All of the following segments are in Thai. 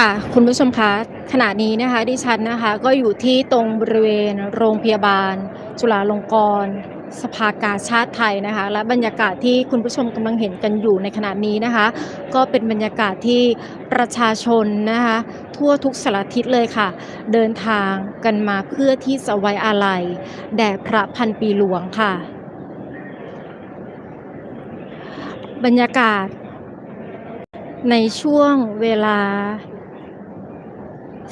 ค่ะคุณผู้ชมคะขณะนี้นะคะดิฉันนะคะก็อยู่ที่ตรงบริเวณโรงพยาบาล จุฬาลงกรณ์สภากาชาติไทยนะคะ และบรรยากาศที่คุณผู้ชมกำลังเห็นกันอยู่ในขณะนี้นะคะ ก็เป็นบรรยากาศที่ประชาชนนะคะทั่วทุกสารทิศเลยค่ะ เดินทางกันมาเพื่อที่จะไว้อาลัยแด่พระพันปีหลวงค่ะ บรรยากาศในช่วงเวลา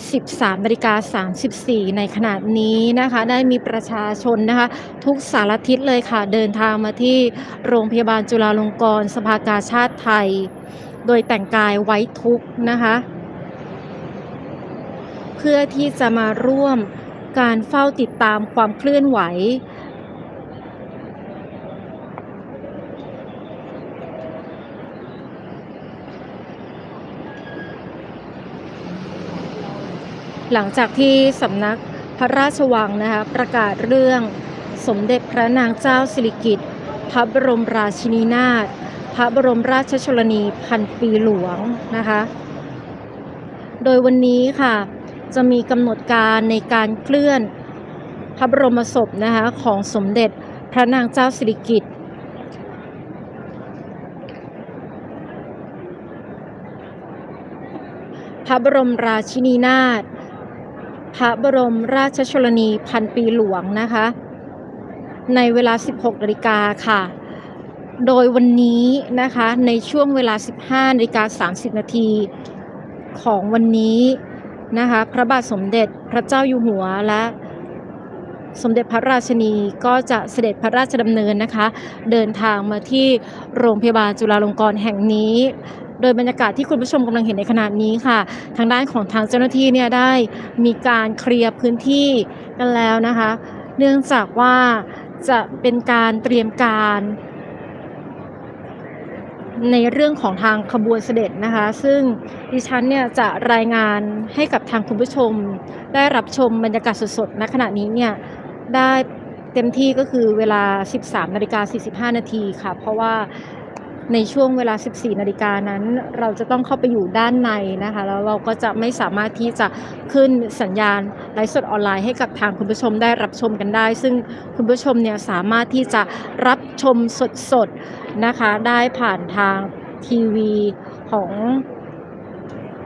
13นาฬิกา34 ในขณะนี้นะคะ ได้มีประชาชนนะคะ ทุกสารทิศเลยค่ะ เดินทางมาที่โรงพยาบาลจุฬาลงกรณ์สภากาชาติไทย โดยแต่งกายไว้ทุกนะคะ เพื่อที่จะมาร่วมการเฝ้าติดตามความเคลื่อนไหว หลังจากที่สำนักพระราชวังนะคะประกาศเรื่องสมเด็จพระนางเจ้าสิริกิติ์พระบรมราชินีนาถพระบรมราชชนนีพันปีหลวงนะคะ โดยวันนี้ค่ะจะมีกำหนดการในการเคลื่อนพระบรมศพนะคะของสมเด็จพระนางเจ้าสิริกิติ์พระบรมราชินีนาถ พระบรมราชชนนีพันปีหลวงนะคะ ในเวลา 16นาฬิกาค่ะ โดยวันนี้นะคะในช่วงเวลา 15นาฬิกา30 นาทีของวันนี้นะคะพระบาทสมเด็จพระเจ้าอยู่หัวและสมเด็จพระราชนีก็จะเสด็จพระราชดำเนินนะคะ เดินทางมาที่โรงพยาบาลจุฬาลงกรณ์แห่งนี้ โดยบรรยากาศที่คุณผู้ชมกำลังเห็นในขณะนี้ค่ะ ทางด้านของทางเจ้าหน้าที่เนี่ยได้มีการเคลียร์พื้นที่กันแล้วนะคะ เนื่องจากว่าจะเป็นการเตรียมการ ในเรื่องของทางขบวนเสด็จนะคะ ซึ่งดิฉันเนี่ยจะรายงานให้กับทางคุณผู้ชม ได้รับชมบรรยากาศสดๆณขณะนี้เนี่ยได้เต็มที่ก็คือเวลา 13นาฬิกา45นาทีค่ะ เพราะว่า ในช่วงเวลา 14 นาฬิกานั้น เราจะต้องเข้าไปอยู่ด้านในนะคะ แล้วเราก็จะไม่สามารถที่จะขึ้นสัญญาณไลฟ์สดออนไลน์ให้กับทางคุณผู้ชมได้รับชมกันได้ ซึ่งคุณผู้ชมเนี่ยสามารถที่จะรับชมสดๆนะคะได้ผ่านทางทีวีของ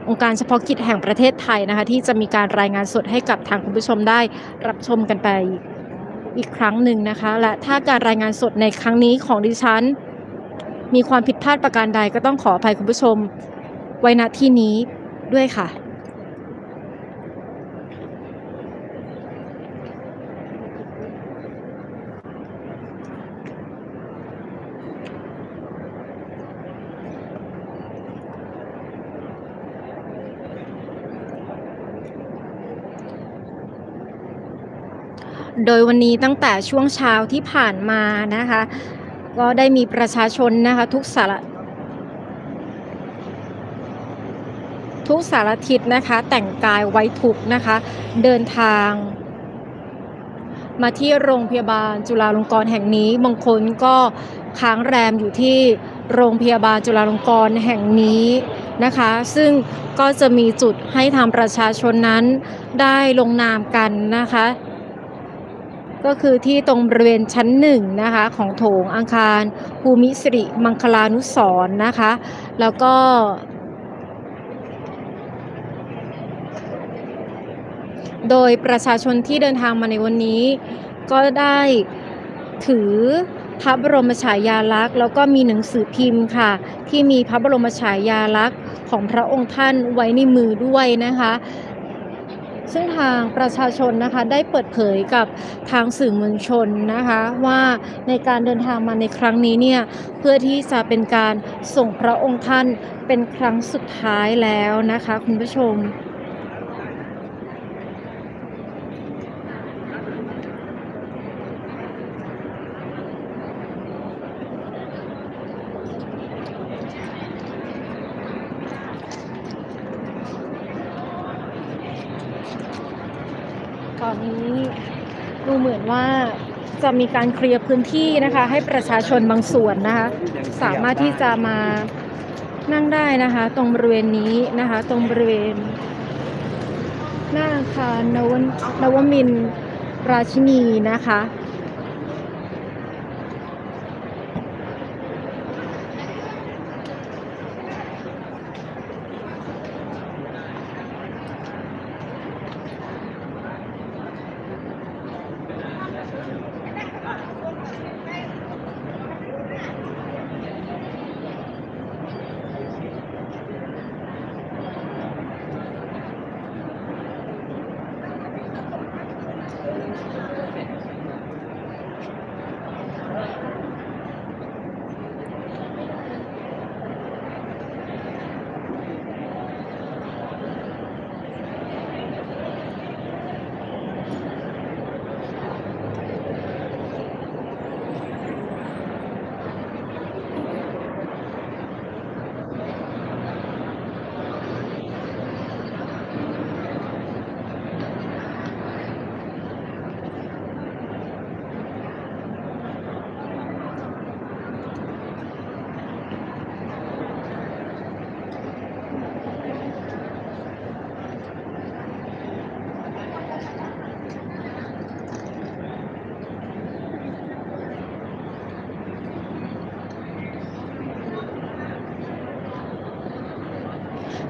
องค์การเฉพาะกิจแห่งประเทศไทยนะคะที่จะมีการรายงานสดให้กับทางคุณผู้ชมได้รับชมกันไปอีกครั้งหนึ่งนะคะ และถ้าการรายงานสดในครั้งนี้ของดิฉัน มีความผิดพลาดประการใดก็ต้องขออภัยคุณผู้ชม ไว้ณที่นี้ด้วยค่ะโดยวันนี้ตั้งแต่ช่วงเช้าที่ผ่านมานะคะ ก็ได้มีประชาชนนะคะทุกสารทุกสารทิศนะคะแต่งกายไว้ทุกนะคะ เดินทาง มาที่โรงพยาบาลจุฬาลงกรณ์แห่งนี้บางคนก็ค้างแรมอยู่ที่โรงพยาบาลจุฬาลงกรณ์แห่งนี้นะคะ ซึ่งก็จะมีจุดให้ทางประชาชนนั้นได้ลงนามกันนะคะ ก็คือที่ตรงบริเวณชั้นหนึ่งนะคะของโถงอาคารภูมิสิริมังคลานุสรณ์นะคะ แล้วก็ โดยประชาชนที่เดินทางมาในวันนี้ ก็ได้ถือพระบรมฉายาลักษณ์ แล้วก็มีหนังสือพิมพ์ค่ะ ที่มีพระบรมฉายาลักษณ์ของพระองค์ท่านไว้ในมือด้วยนะคะ ซึ่งทางประชาชนนะคะได้เปิดเผยกับทางสื่อมวลชนนะคะว่าในการเดินทางมาในครั้งนี้เนี่ยเพื่อที่จะเป็นการส่งพระองค์ท่านเป็นครั้งสุดท้ายแล้วนะคะคุณผู้ชม ตอนนี้ดูเหมือนว่าจะมีการเคลียร์พื้นที่นะคะ ให้ประชาชนบางส่วนนะคะ สามารถที่จะมานั่งได้นะคะ ตรงบริเวณนี้นะคะ ตรงบริเวณ หน้าอาคารนวนนวมินราชินีนะคะ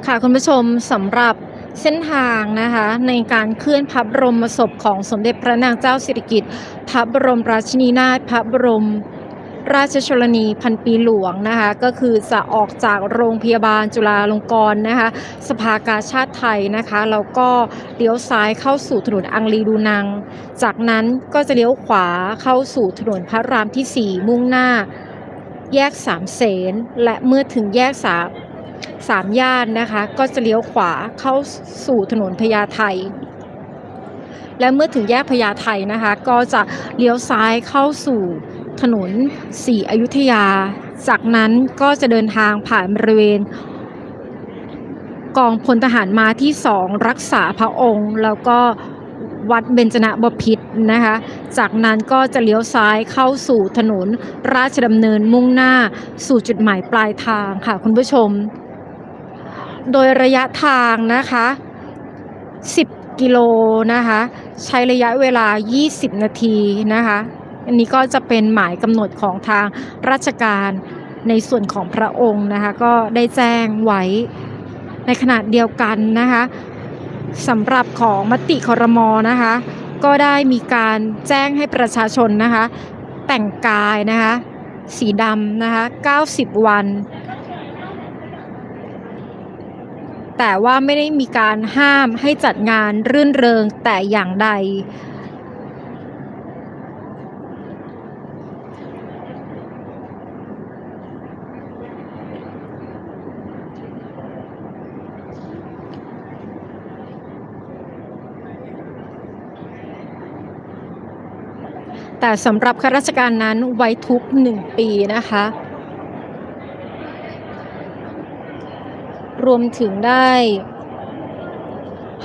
ค่ะคุณผู้ชมสำหรับเส้นทางนะคะในการเคลื่อนพระบรมศพของสมเด็จพระนางเจ้าสิริกิติ์พระบรมราชินีนาถพระบรมราชชนนีพันปีหลวงนะคะก็คือจะออกจากโรงพยาบาลจุฬาลงกรณ์นะคะสภากาชาติไทยนะคะแล้วก็เลี้ยวซ้ายเข้าสู่ถนนอังรีดูนัง จากนั้นก็จะเลี้ยวขวาเข้าสู่ถนนพระรามที่ 4 มุ่งหน้า แยกสามเสนและเมื่อถึงแยกสาม สามย่านนะคะ ก็จะเลี้ยวขวาเข้าสู่ถนนพญาไทและเมื่อถึงแยกพญาไทนะคะ ก็จะเลี้ยวซ้ายเข้าสู่ถนนสีอยุธยา จากนั้นก็จะเดินทางผ่านบริเวณ กองพลทหารมาที่สองรักษาพระองค์ แล้วก็วัดเบญจนบพิตรนะคะ จากนั้นก็จะเลี้ยวซ้ายเข้าสู่ถนนราชดำเนินมุ่งหน้าสู่จุดหมายปลายทางค่ะคุณผู้ชม โดยระยะทางนะคะ 10 กิโลนะคะ ใช้ระยะเวลา 20 นาทีนะคะ อันนี้ก็จะเป็นหมายกำหนดของทางราชการในส่วนของพระองค์นะคะ ก็ได้แจ้งไว้ในขณะเดียวกันนะคะสำหรับของมติคอรมอนะคะ ก็ได้มีการแจ้งให้ประชาชนนะคะ แต่งกายนะคะ สีดำนะคะ 90 วัน แต่ว่าไม่ได้มีการห้ามให้จัดงานรื่นเริงแต่อย่างใด แต่สำหรับข้าราชการนั้นไว้ทุกหนึ่งปีนะคะ รวมถึงได้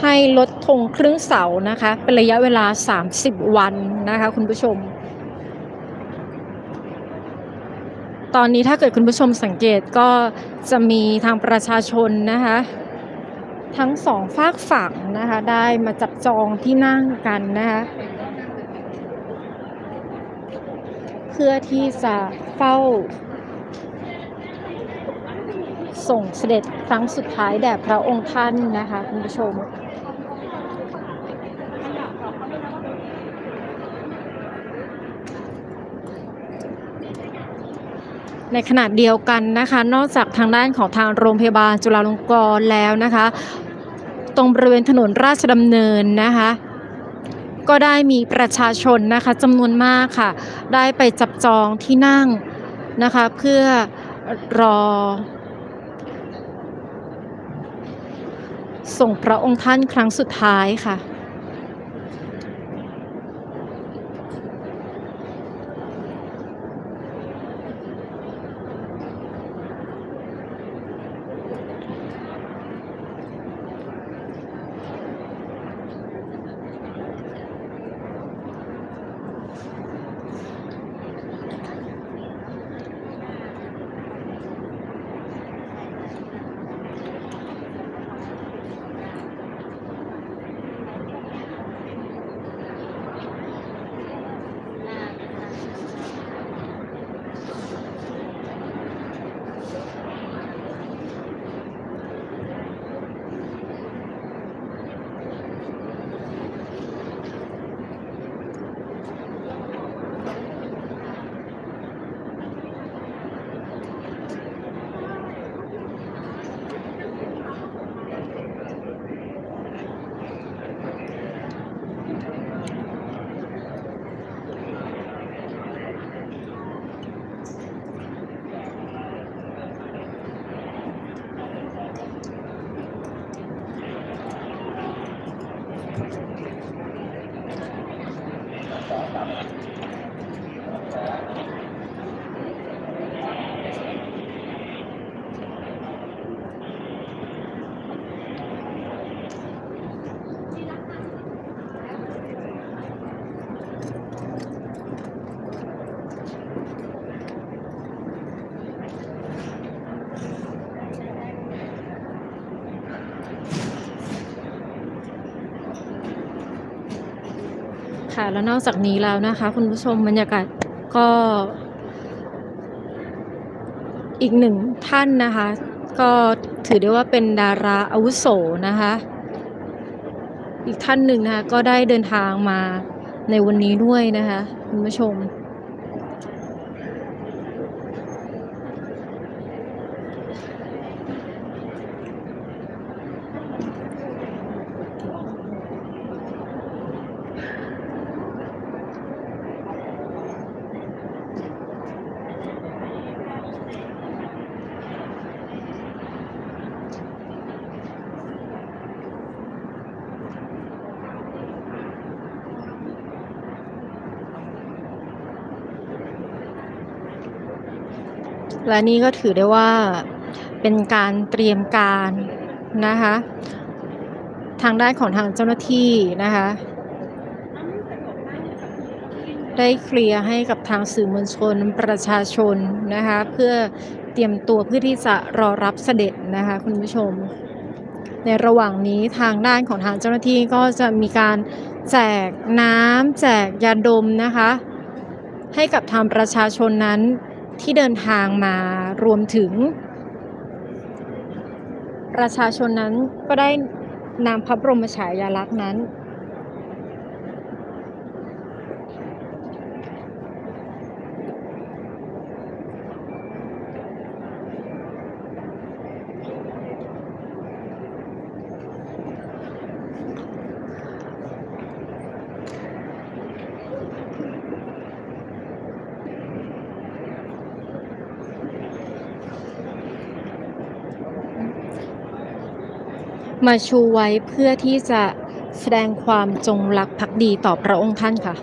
ให้ลดธงครึ่งเสานะคะ เป็นระยะเวลา 30 วันนะคะคุณผู้ชม ตอนนี้ถ้าเกิดคุณผู้ชมสังเกตก็จะมีทางประชาชนนะคะ ทั้งสองฝากฝั่งนะคะ ได้มาจับจองที่นั่งกันนะคะเพื่อที่จะเฝ้า ส่งเสด็จครั้งสุดท้ายแด่พระองค์ท่านนะคะคุณผู้ชมในขณะเดียวกันนะคะ นอกจากทางด้านของทางโรงพยาบาลจุฬาลงกรณ์แล้วนะคะ ตรงบริเวณถนนราชดำเนินนะคะ ก็ได้มีประชาชนนะคะจำนวนมากค่ะ ได้ไปจับจองที่นั่งนะคะ เพื่อรอ ส่งพระองค์ท่านครั้งสุดท้ายค่ะ แล้วนอกจากนี้แล้วนะคะ คุณผู้ชมบรรยากาศก็ อีกหนึ่งท่านนะคะ ก็ถือได้ว่าเป็นดาราอาวุโสนะคะ อีกท่านหนึ่งนะคะก็ได้เดินทางมาในวันนี้ด้วยนะคะ คุณผู้ชม และนี่ก็ถือได้ว่าเป็นการเตรียมการนะคะทางด้านของทางเจ้าหน้าที่นะคะได้เคลียร์ให้กับทางสื่อมวลชนประชาชนนะคะเพื่อเตรียมตัวเพื่อที่จะรอรับเสด็จนะคะคุณผู้ชม ในระหว่างนี้ทางด้านของทางเจ้าหน้าที่ก็จะมีการแจกน้ำแจกยาดมนะคะ ให้กับทางประชาชนนั้น ที่เดินทางมารวมถึง ประชาชนนั้นก็ได้นำพระบรมฉายาลักษณ์นั้น มาชูไว้เพื่อที่จะแสดงความจงรักภักดีต่อพระองค์ท่านค่ะ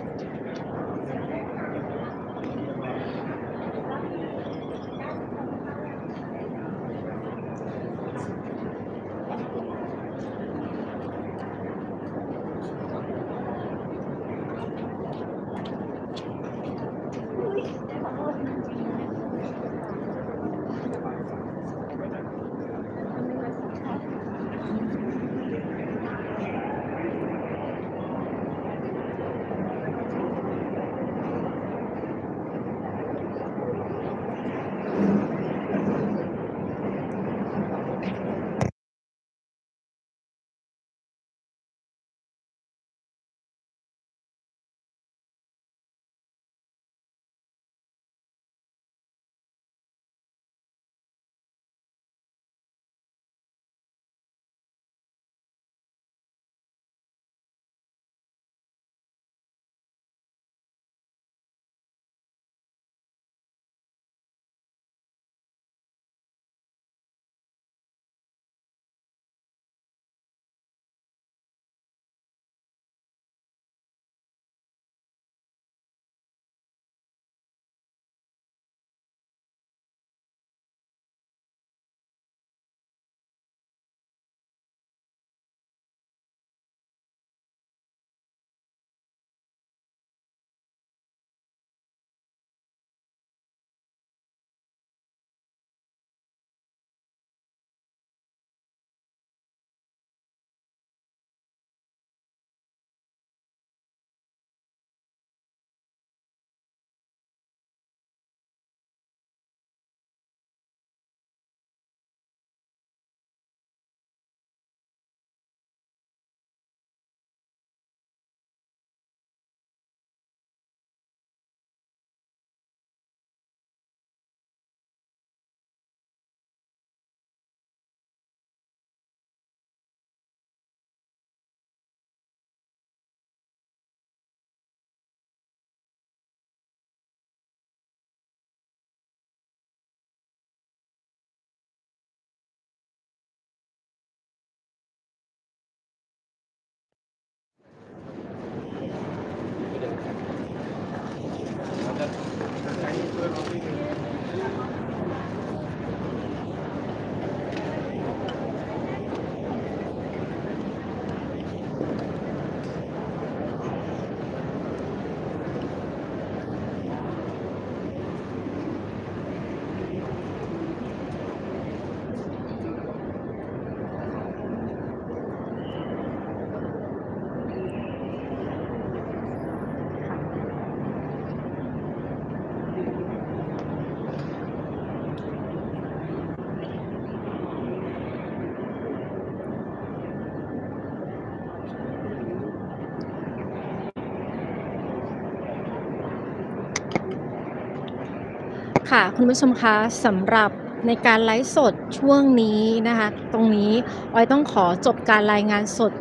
ค่ะคุณผู้ชมคะสำหรับในการไลฟ์สดช่วงนี้นะคะ ตรงนี้ออยต้องขอจบการรายงานสด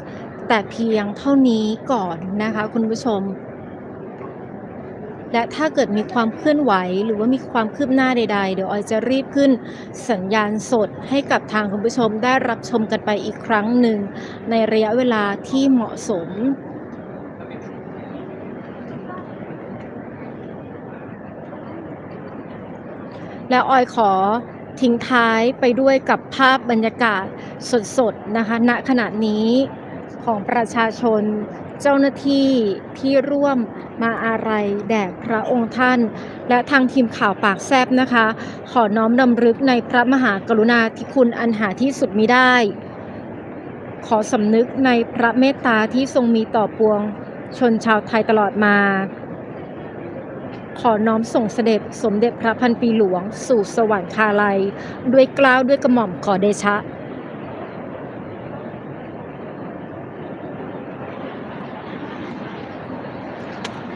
แต่เพียงเท่านี้ก่อนนะคะ คุณผู้ชม และถ้าเกิดมีความเคลื่อนไหวหรือว่ามีความคืบหน้าใด ๆ เดี๋ยวออยจะรีบขึ้นสัญญาณสดให้กับทางคุณผู้ชมได้รับชมกันไปอีกครั้งหนึ่งในระยะเวลาที่เหมาะสม และออยขอทิ้งท้ายไปด้วยกับภาพบรรยากาศสดๆนะคะณขณะนี้ของประชาชนเจ้าหน้าที่ที่ร่วมมาอาลัยแด่พระองค์ท่าน และทางทีมข่าวปากแซบนะคะ ขอน้อมรำลึกในพระมหากรุณาธิคุณอันหาที่สุดมิได้ ขอสำนึกในพระเมตตาที่ทรงมีต่อปวงชนชาวไทยตลอดมา ขอน้อมส่งเสด็จสมเด็จพระพันปีหลวง สู่สวรรคาลัย ด้วยกล้าวด้วยกระหม่อมขอเดชะ